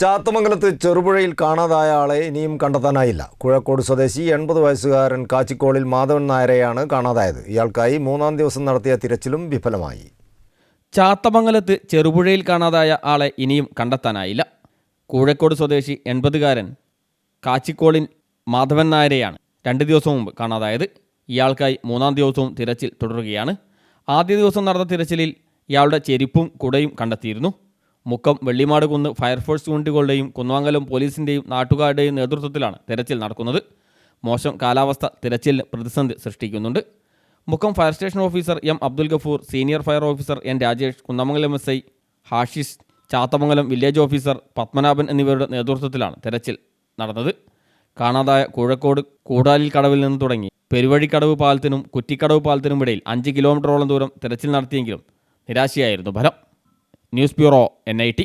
ചാത്തമംഗലത്ത് ചെറുപുഴയിൽ കാണാതായ ആളെ ഇനിയും കണ്ടെത്താനായില്ല. കുഴക്കോട് സ്വദേശി എൺപത് വയസ്സുകാരൻ കാച്ചിക്കോളിൽ മാധവൻ നായരെയാണ് കാണാതായത്. ഇയാൾക്കായി മൂന്നാം ദിവസം നടത്തിയ തിരച്ചിലും വിഫലമായി. ചാത്തമംഗലത്ത് ചെറുപുഴയിൽ കാണാതായ ആളെ ഇനിയും കണ്ടെത്താനായില്ല. കൂഴക്കോട് സ്വദേശി എൺപതുകാരൻ കാച്ചിക്കോളിൽ മാധവൻ നായരെയാണ് രണ്ട് ദിവസം മുമ്പ് കാണാതായത്. ഇയാൾക്കായി മൂന്നാം ദിവസവും തിരച്ചിൽ തുടരുകയാണ്. ആദ്യ ദിവസം നടന്ന തിരച്ചിലിൽ ഇയാളുടെ ചെരുപ്പും കുടയും കണ്ടെത്തിയിരുന്നു. മുക്കം വെള്ളിമാട് കുന്ന് ഫയർഫോഴ്സ് യൂണിറ്റുകളുടെയും കുന്നമംഗലം പോലീസിന്റെയും നാട്ടുകാരുടെയും നേതൃത്വത്തിലാണ് തിരച്ചിൽ നടക്കുന്നത്. മോശം കാലാവസ്ഥ തിരച്ചിലിന് പ്രതിസന്ധി സൃഷ്ടിക്കുന്നുണ്ട്. Mukkam fire station officer M Abdul Gafoor senior fire officer N Rajesh Kunnamangalam S I Hashis Chathamangalam village officer Padmanabhan എന്നിവരുടെ നേതൃത്വത്തിലാണ് തെരച്ചിൽ നടന്നത്. കാണാതായ കൂഴക്കോട് കൂടാലിൽ കടവിൽ നിന്ന് തുടങ്ങി പെരുവഴിക്കടവ് പാലത്തിനും കുറ്റിക്കടവ് പാലത്തിനും ഇടയിൽ അഞ്ച് കിലോമീറ്ററോളം ദൂരം തെരച്ചിൽ നടത്തിയെങ്കിലും നിരാശയായിരുന്നു ഫലം. News bureau N I T.